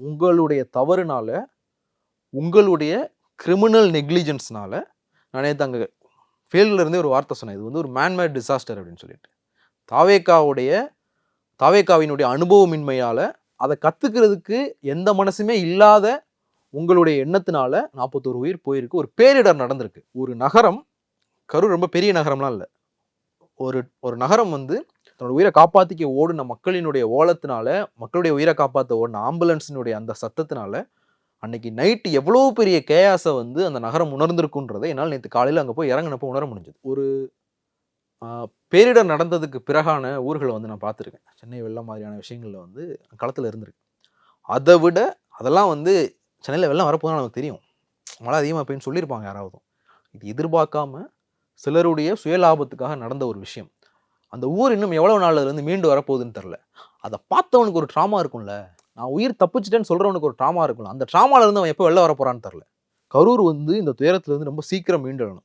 உங்களுடைய தவறுனால உங்களுடைய கிரிமினல் நெக்லிஜென்ஸ்னால நான் நேற்று அங்கே ஒரு வார்த்தை சொன்னேன். இது வந்து ஒரு மேன்மேட் டிசாஸ்டர் அப்படின்னு சொல்லிட்டு. தாவேக்காவுடைய தாவேக்காவினுடைய அனுபவமின்மையால் அதை கற்றுக்கிறதுக்கு எந்த மனசுமே இல்லாத உங்களுடைய எண்ணத்தினால நாற்பத்தோரு உயிர் போயிருக்கு. ஒரு பேரிடர் நடந்திருக்கு. ஒரு நகரம் கரூர் ரொம்ப பெரிய நகரம்லாம் இல்லை. ஒரு ஒரு நகரம் வந்து தன்னோட உயிரை காப்பாற்றிக்க ஓடின மக்களினுடைய ஓலத்தினால மக்களுடைய உயிரை காப்பாற்ற ஓடின ஆம்புலன்ஸினுடைய அந்த சத்தத்தினால அன்னைக்கு நைட்டு எவ்வளோ பெரிய கேயாஸை வந்து அந்த நகரம் உணர்ந்திருக்குன்றதை என்னால் நேற்று காலையில் அங்கே போய் இறங்கினப்போ உணர முடிஞ்சது. ஒரு பேரிடர் நடந்ததுக்கு பிறகான ஊர்களை வந்து நான் பார்த்துருக்கேன். சென்னை வெள்ளம் மாதிரியான விஷயங்களில் வந்து களத்தில் இருந்திருக்கு. அதை விட அதெல்லாம் வந்து சென்னையில் வெள்ளம் வரப்போதான் நமக்கு தெரியும். மழை அதிகமாக போயின்னு சொல்லியிருப்பாங்க யாராவது இது எதிர்பார்க்காம சிலருடைய சுயலாபத்துக்காக நடந்த ஒரு விஷயம். அந்த ஊர் இன்னும் எவ்வளோ நாள் அதுலேருந்து மீண்டு வரப்போகுதுன்னு தெரில அதை பார்த்தவனுக்கு ஒரு ட்ராமா இருக்கும்ல. நான் உயிர் தப்பிச்சிட்டேன்னு சொல்கிறவனுக்கு ஒரு ட்ராமா இருக்கும்ல. அந்த ட்ராமாலேருந்து அவன் எப்போ வெளில வர போகிறான்னு தெரில கரூர் வந்து இந்த துயரத்துலேருந்து ரொம்ப சீக்கிரம் மீண்டெழணும்